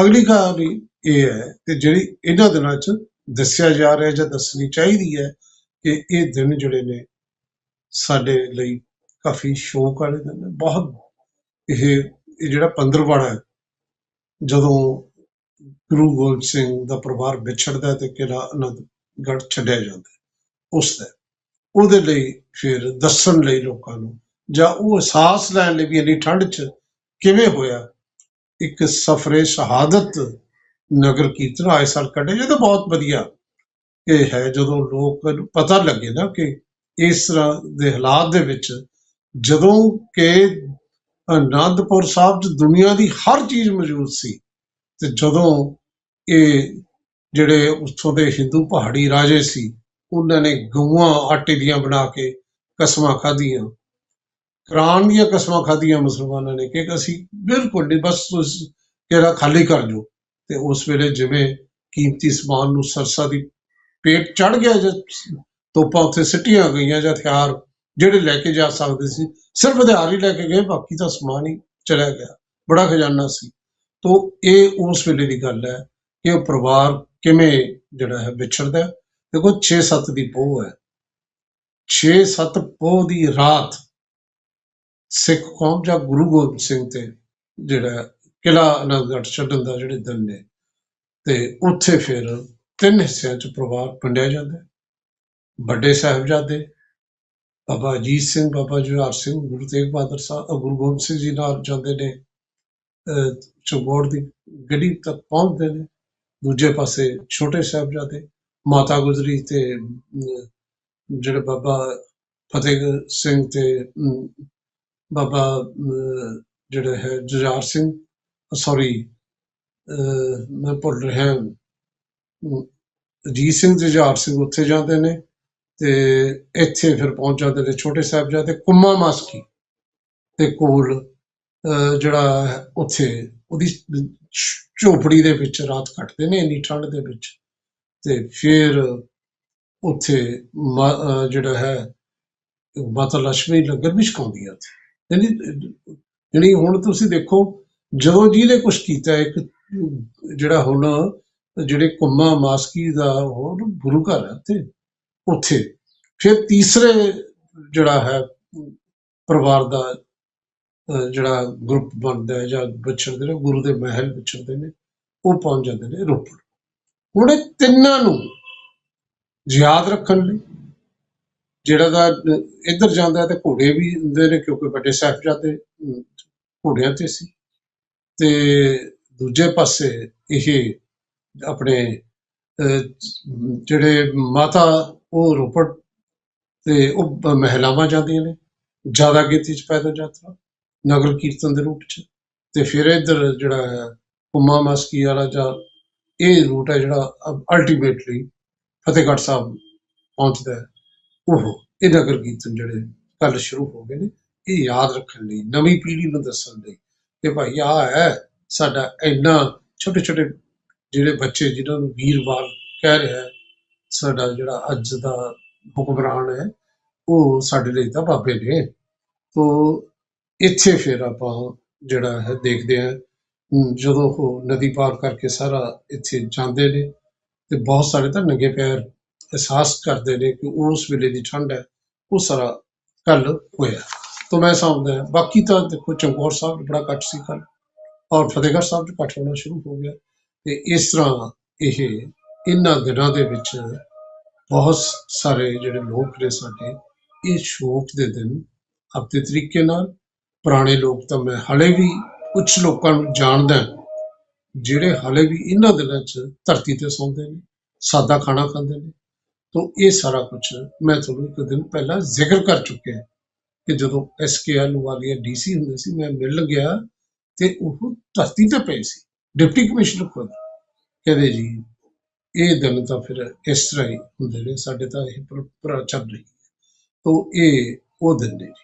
ਅਗਲੀ ਕਹਾਣੀ ਇਹ ਹੈ ਕਿ ਜਿਹੜੀ ਇਹਨਾਂ ਦਿਨਾਂ 'ਚ ਦੱਸਿਆ ਜਾ ਰਿਹਾ ਜਾਂ ਦੱਸਣੀ ਚਾਹੀਦੀ ਹੈ ਕਿ ਇਹ ਦਿਨ ਜਿਹੜੇ ਨੇ ਸਾਡੇ ਲਈ ਕਾਫੀ ਸ਼ੌਕ ਵਾਲੇ ਦਿਨ ਨੇ। ਬਹੁਤ ਇਹ ਇਹ ਜਿਹੜਾ ਪੰਦਰਵਾੜਾ ਹੈ ਜਦੋਂ ਗੁਰੂ ਗੋਬਿੰਦ ਸਿੰਘ ਦਾ ਪਰਿਵਾਰ ਵਿਛੜਦਾ ਤੇ ਕਿਲਾ ਅਨੰਦਗੜ੍ਹ ਛੱਡਿਆ ਜਾਂਦਾ ਹੈ, ਉਸ ਦਾ ਉਹਦੇ ਲਈ ਫਿਰ ਦੱਸਣ ਲਈ ਲੋਕਾਂ ਨੂੰ ਜਾਂ ਉਹ ਅਹਿਸਾਸ ਲੈਣ ਲਈ ਵੀ ਇੰਨੀ ਠੰਡ 'ਚ ਕਿਵੇਂ ਹੋਇਆ ਇੱਕ ਸਫਰੇ ਸ਼ਹਾਦਤ ਨਗਰ ਕੀਰਤਨ ਆਏ ਸਾਲ ਕੱਢੇ। ਇਹ ਤਾਂ ਬਹੁਤ ਵਧੀਆ ਇਹ ਹੈ, ਜਦੋਂ ਲੋਕ ਨੂੰ ਪਤਾ ਲੱਗੇ ਨਾ ਕਿ ਇਸ ਤਰ੍ਹਾਂ ਦੇ ਹਾਲਾਤ ਦੇ ਵਿੱਚ ਜਦੋਂ ਕਿ ਅਨੰਦਪੁਰ ਸਾਹਿਬ 'ਚ ਦੁਨੀਆ ਦੀ ਹਰ ਚੀਜ਼ ਮੌਜੂਦ ਸੀ ਤੇ ਜਦੋਂ ਇਹ ਜਿਹੜੇ ਉੱਥੋਂ ਦੇ ਹਿੰਦੂ ਪਹਾੜੀ ਰਾਜੇ ਸੀ, ਉਹਨਾਂ ਨੇ ਗਊਆਂ ਆਟੇ ਦੀਆਂ ਬਣਾ ਕੇ ਕਸਮਾਂ ਖਾਧੀਆਂ। ਕੁਰਾਨ ਦੀਆਂ ਕਸਮਾਂ ਖਾਧੀਆਂ ਮੁਸਲਮਾਨਾਂ ਨੇ, ਕਿ ਅਸੀਂ ਬਿਲਕੁਲ ਨਹੀਂ, ਬਸ ਕਿਹੜਾ ਖਾਲੀ ਕਰ ਜੋ। ਤੇ ਉਸ ਵੇਲੇ ਜਿਵੇਂ ਕੀਮਤੀ ਸਮਾਨ ਨੂੰ ਸਰਸਾ ਦੀ ਪੇਟ ਚੜ ਗਿਆ, ਜਾਂ ਤੋਪਾਂ ਉੱਥੇ ਸਿੱਟੀਆਂ ਗਈਆਂ, ਜਾਂ ਹਥਿਆਰ ਜਿਹੜੇ ਲੈ ਕੇ ਜਾ ਸਕਦੇ ਸੀ, ਸਿਰਫ ਹਥਿਆਰ ਹੀ ਲੈ ਕੇ ਗਏ, ਬਾਕੀ ਤਾਂ ਸਮਾਨ ਹੀ ਚਲਾ ਗਿਆ। ਬੜਾ ਖਜ਼ਾਨਾ ਸੀ। ਤੋ ਇਹ ਉਸ ਵੇਲੇ ਦੀ ਗੱਲ ਹੈ ਕਿ ਉਹ ਪਰਿਵਾਰ ਕਿਵੇਂ ਜਿਹੜਾ ਹੈ ਵਿਛੜਦਾ ਦੇਖੋ 6-7 ਦੀ ਪੋਹ ਹੈ। 6-7 ਪੋਹ ਦੀ ਰਾਤ ਸਿੱਖ ਕੌਮ ਜਾਂ ਗੁਰੂ ਗੋਬਿੰਦ ਸਿੰਘ ਤੇ ਜਿਹੜਾ ਕਿਲਾ ਅਨੰਦਗੜ੍ਹ ਛੱਡਣ ਦਾ ਜਿਹੜੇ ਦਿਨ ਨੇ ਤੇ ਉੱਥੇ ਫਿਰ ਤਿੰਨ ਹਿੱਸਿਆਂ ਚ ਪਰਿਵਾਰ ਵੰਡਿਆ ਜਾਂਦਾ ਵੱਡੇ ਸਾਹਿਬਜ਼ਾਦੇ ਬਾਬਾ ਅਜੀਤ ਸਿੰਘ ਬਾਬਾ ਜੁਝਾਰ ਸਿੰਘ ਗੁਰੂ ਤੇਗ ਬਹਾਦਰ ਸਾਹਿਬ ਗੁਰੂ ਗੋਬਿੰਦ ਸਿੰਘ ਜੀ ਨਾਲ ਜਾਂਦੇ ਨੇ ਅਹ, ਚਮਕੌਰ ਦੀ ਗੱਡੀ ਤੱਕ ਪਹੁੰਚਦੇ ਨੇ। ਦੂਜੇ ਪਾਸੇ ਛੋਟੇ ਸਾਹਿਬਜ਼ਾਦੇ ਮਾਤਾ ਗੁਜਰੀ ਤੇ ਜਿਹੜੇ ਬਾਬਾ ਫਤਿਹ ਸਿੰਘ ਤੇ ਬਾਬਾ ਅਮ, ਜਿਹੜਾ ਹੈ ਜੁਝਾਰ ਸਿੰਘ ਸੌਰੀ ਮੈਂ ਭੁੱਲ ਰਿਹਾ ਅਜੀਤ ਸਿੰਘ ਜੁਝਾਰ ਸਿੰਘ ਉੱਥੇ ਜਾਂਦੇ ਨੇ ਤੇ ਇੱਥੇ ਫਿਰ ਪਹੁੰਚ ਜਾਂਦੇ ਨੇ ਛੋਟੇ ਸਾਹਿਬਜ਼ਾਦੇ ਕੁੰਮਾ ਮਾਸਕੀ ਦੇ ਕੋਲ ਅਹ, ਜਿਹੜਾ ਉੱਥੇ ਉਹਦੀ ਝੋਪੜੀ ਦੇ ਵਿੱਚ ਰਾਤ ਕੱਟਦੇ ਨੇ ਇੰਨੀ ਠੰਡ ਦੇ ਵਿੱਚ। ਤੇ ਫਿਰ ਉੱਥੇ ਮਾ- ਜਿਹੜਾ ਹੈ ਮਾਤਾ ਲక్ష్ਮੀ ਲੰਗਰ ਵੀ ਛਕਾਉਂਦੀ ਆ ਉੱਥੇ। ਯਾਨੀ ਜਿਹੜੀ ਹੁਣ ਤੁਸੀਂ ਦੇਖੋ, ਜਦੋਂ ਜਿਹਨੇ ਕੁਝ ਕੀਤਾ ਇੱਕ, ਜਿਹੜਾ ਹੁਣ ਜਿਹੜੇ ਕੁੰਮਾ ਮਾਸਕੀ ਦਾ ਹੋਰ ਗੁਰੂ ਘਰ ਹੈ ਉੱਥੇ ਉੱਥੇ, ਫਿਰ ਤੀਸਰੇ ਜਿਹੜਾ ਹੈ, ਪਰਿਵਾਰ ਦਾ ਜਿਹੜਾ ਗਰੁੱਪ ਬਣਦਾ ਹੈ ਜਾਂ ਵਿਛੜਦੇ ਨੇ ਗੁਰੂ ਦੇ ਮਹਿਲ ਵਿਛੜਦੇ ਨੇ, ਉਹ ਪਹੁੰਚ ਜਾਂਦੇ ਨੇ ਰੋਪੜ। ਹੁਣ ਇਹ ਤਿੰਨਾਂ ਨੂੰ ਯਾਦ ਰੱਖਣ ਲਈ ਜਿਹੜਾ ਦਾ, ਇੱਧਰ ਜਾਂਦਾ ਹੈ ਤੇ ਘੋੜੇ ਵੀ ਹੁੰਦੇ ਨੇ, ਕਿਉਂਕਿ ਵੱਡੇ ਸਾਹਿਬਜ਼ਾਦੇ ਘੋੜਿਆਂ ਤੇ ਸੀ। ਤੇ ਦੂਜੇ ਪਾਸੇ ਇਹ ਆਪਣੇ ਜਿਹੜੇ ਮਾਤਾ, ਉਹ ਰੋਪੜ ਤੇ ਉਹ ਮਹਿਲਾਵਾਂ ਜਾਂਦੀਆਂ ਨੇ। ਜ਼ਿਆਦਾ ਗਿਣਤੀ ਚ ਪੈਦਲ ਯਾਤਰਾ, ਨਗਰ ਕੀਰਤਨ ਦੇ ਰੂਪ ਚ। ਤੇ ਫਿਰ ਇੱਧਰ ਜਿਹੜਾ ਹੈ ਉਮਾ ਮਸਕੀ ਵਾਲਾ ਜਾਂ ਇਹ ਰੂਟ ਹੈ ਜਿਹੜਾ ਅਲਟੀਮੇਟਲੀ ਫਤਿਹਗੜ੍ਹ ਸਾਹਿਬ ਪਹੁੰਚਦਾ ਹੈ। ਉਹ ਇਹ ਨਗਰ ਕੀਰਤਨ ਜਿਹੜੇ ਕੱਲ ਸ਼ੁਰੂ ਹੋ ਗਏ ਨੇ, ਇਹ ਯਾਦ ਰੱਖਣ ਲਈ, ਨਵੀਂ ਪੀੜ੍ਹੀ ਨੂੰ ਦੱਸਣ ਲਈ ਕਿ ਭਾਈ ਆ ਹੈ, ਸਾਡਾ ਇੰਨਾ ਛੋਟੇ ਛੋਟੇ ਜਿਹੜੇ ਬੱਚੇ ਜਿਨ੍ਹਾਂ ਨੂੰ ਵੀਰਵਾਰ ਕਹਿ ਰਿਹਾ ਹੈ, ਸਾਡਾ ਜਿਹੜਾ ਅੱਜ ਦਾ ਹੁਕਮਰਾਨ ਹੈ, ਉਹ ਸਾਡੇ ਲਈ ਤਾਂ ਬਾਬੇ ਨੇ। ਤੋ ਇੱਥੇ ਫਿਰ ਆਪਾਂ ਜਿਹੜਾ ਹੈ, ਦੇਖਦੇ ਹਾਂ, ਜਦੋਂ ਉਹ ਨਦੀ ਪਾਰ ਕਰਕੇ ਸਾਰਾ ਇੱਥੇ ਜਾਂਦੇ ਨੇ, ਤੇ ਬਹੁਤ ਸਾਰੇ ਤਾਂ ਨੰਗੇ ਪੈਰ ਅਹਿਸਾਸ ਕਰਦੇ ਨੇ ਕਿ ਉਸ ਵੇਲੇ ਦੀ ਠੰਡ ਹੈ ਉਹ ਸਾਰਾ ਕੱਲ ਹੋਇਆ। ਤਾਂ ਮੈਂ ਸਮਝਦਾ ਬਾਕੀ ਤਾਂ ਦੇਖੋ, ਚਮਕੌਰ ਸਾਹਿਬ ਬੜਾ ਘੱਟ ਸੀ ਕੱਲ ਔਰ ਫਤਿਹਗੜ੍ਹ ਸਾਹਿਬ 'ਚ ਘੱਟ ਹੋਣਾ ਸ਼ੁਰੂ ਹੋ ਗਿਆ। ਤੇ ਇਸ ਤਰ੍ਹਾਂ ਇਹ ਇਹਨਾਂ ਦਿਨਾਂ ਦੇ ਵਿੱਚ ਬਹੁਤ ਸਾਰੇ ਜਿਹੜੇ ਲੋਕ ਨੇ ਸਾਡੇ, ਇਹ ਸ਼ੋਕ ਦੇ ਦਿਨ ਆਪਣੇ ਤਰੀਕੇ ਨਾਲ, ਪੁਰਾਣੇ ਲੋਕ ਤਾਂ ਮੈਂ ਹਲੇ ਵੀ ਕੁਝ ਲੋਕਾਂ ਨੂੰ ਜਾਣਦਾ ਜਿਹੜੇ ਹਲੇ ਵੀ ਇਹਨਾਂ ਦਿਨਾਂ 'ਚ ਧਰਤੀ ਤੇ ਸੌਂਦੇ ਨੇ, ਸਾਦਾ ਖਾਣਾ ਖਾਂਦੇ ਨੇ ਤੋਂ ਇਹ ਸਾਰਾ ਕੁਝ ਮੈਂ ਤੁਹਾਨੂੰ ਇੱਕ ਦਿਨ ਪਹਿਲਾਂ ਜ਼ਿਕਰ ਕਰ ਚੁੱਕਿਆ ਕਿ ਜਦੋਂ ਐਸਕੇਐਲ ਵਾਲੀਆ ਡੀਸੀ ਹੁੰਦੇ ਸੀ, ਮੈਂ ਮਿਲ ਗਿਆ ਤੇ ਉਹ ਧਰਤੀ ਤੇ ਪਏ ਸੀ, ਡਿਪਟੀ ਕਮਿਸ਼ਨਰ ਖੁਦ। ਕਹਿੰਦੇ ਜੀ, ਇਹ ਦਿਨ ਤਾਂ ਫਿਰ ਇਸ ਤਰ੍ਹਾਂ ਹੀ ਹੁੰਦੇ ਨੇ ਸਾਡੇ ਤਾਂ ਇਹ ਪਰੰਪਰਾ ਚੱਲ ਰਹੀ ਹੈ। ਤੋਂ ਇਹ ਉਹ ਦਿਨ ਨੇ ਜੀ।